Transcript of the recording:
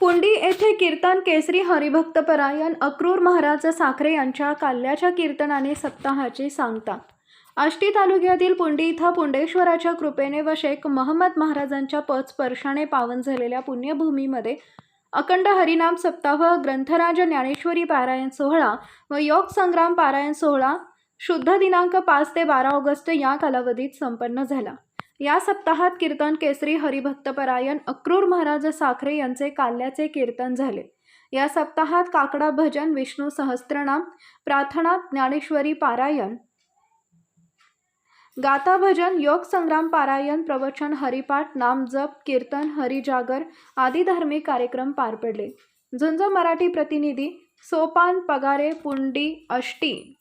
पुंडी येथे कीर्तन केसरी हरिभक्त परायण अक्रूर महाराज साखरे यांच्या काल्याच्या कीर्तनाने सप्ताहाची सांगता आष्टी तालुक्यातील पुंडी इथं पुंडेश्वराच्या कृपेने व शेख महम्मद महाराजांच्या पदस्पर्शाने पावन झालेल्या पुण्यभूमीमध्ये अखंड हरिनाम सप्ताह ग्रंथराज ज्ञानेश्वरी पारायण सोहळा व योग संग्राम पारायण सोहळा शुद्ध दिनांक पाच ते बारा ऑगस्ट या कालावधीत संपन्न झाला. या सप्ताहात कीर्तन केसरी हरिभक्तपरायण अक्रूर महाराज साखरे यांचे काल्याचे कीर्तन झाले. या सप्ताहात काकडा भजन विष्णू सहस्त्रनाम प्रार्थना ज्ञानेश्वरी पारायण. गाथा भजन योग संग्राम पारायण प्रवचन हरिपाठ नामजप कीर्तन हरिजागर आदी धार्मिक कार्यक्रम पार पडले. झुंज मराठी प्रतिनिधी सोपान पगारे पुंडी अष्टी.